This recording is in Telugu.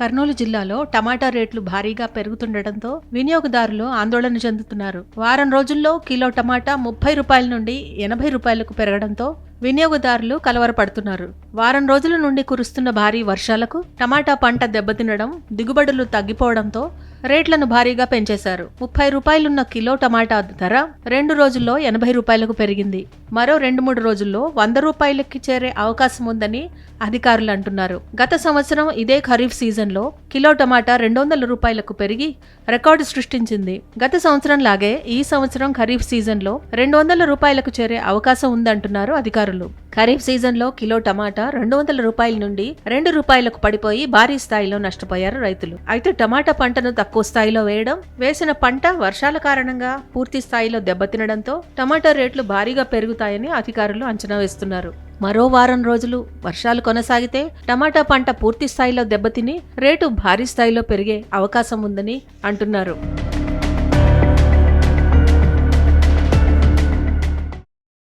కర్నూలు జిల్లాలో టమాటా రేట్లు భారీగా పెరుగుతుండటంతో వినియోగదారులు ఆందోళన చెందుతున్నారు. వారం రోజుల్లో కిలో టమాటా ముప్పై రూపాయల నుండి ఎనభై రూపాయలకు పెరగడంతో వినియోగదారులు కలవరపడుతున్నారు. వారం రోజుల నుండి కురుస్తున్న భారీ వర్షాలకు టమాటా పంట దెబ్బతినడం దిగుబడులు తగ్గిపోవడంతో రేట్లను భారీగా పెంచేశారు. ముప్పై రూపాయలున్న కిలో టమాటా ధర రెండు రోజుల్లో ఎనభై రూపాయలకు పెరిగింది. మరో రెండు మూడు రోజుల్లో వంద రూపాయలకి చేరే అవకాశం ఉందని అధికారులు అంటున్నారు. గత సంవత్సరం ఇదే ఖరీఫ్ సీజన్లో కిలో టమాటా రెండు వందల రూపాయలకు పెరిగి రికార్డు సృష్టించింది. గత సంవత్సరం లాగే ఈ సంవత్సరం ఖరీఫ్ సీజన్లో రెండు వందల రూపాయలకు చేరే అవకాశం ఉందంటున్నారు అధికారులు. ఖరీఫ్ సీజన్లో కిలో టమాటా రెండు వందల రూపాయల నుండి రెండు రూపాయలకు పడిపోయి భారీ స్థాయిలో నష్టపోయారు రైతులు. అయితే టమాటా పంటను తక్కువ స్థాయిలో వేయడం వేసిన పంట వర్షాల కారణంగా పూర్తి స్థాయిలో దెబ్బతినడంతో టమాటా రేట్లు భారీగా పెరుగుతాయని అధికారులు అంచనా వేస్తున్నారు. మరో వారం రోజులు వర్షాలు కొనసాగితే టమాటా పంట పూర్తి స్థాయిలో దెబ్బతిని రేటు భారీ స్థాయిలో పెరిగే అవకాశం ఉందని అంటున్నారు.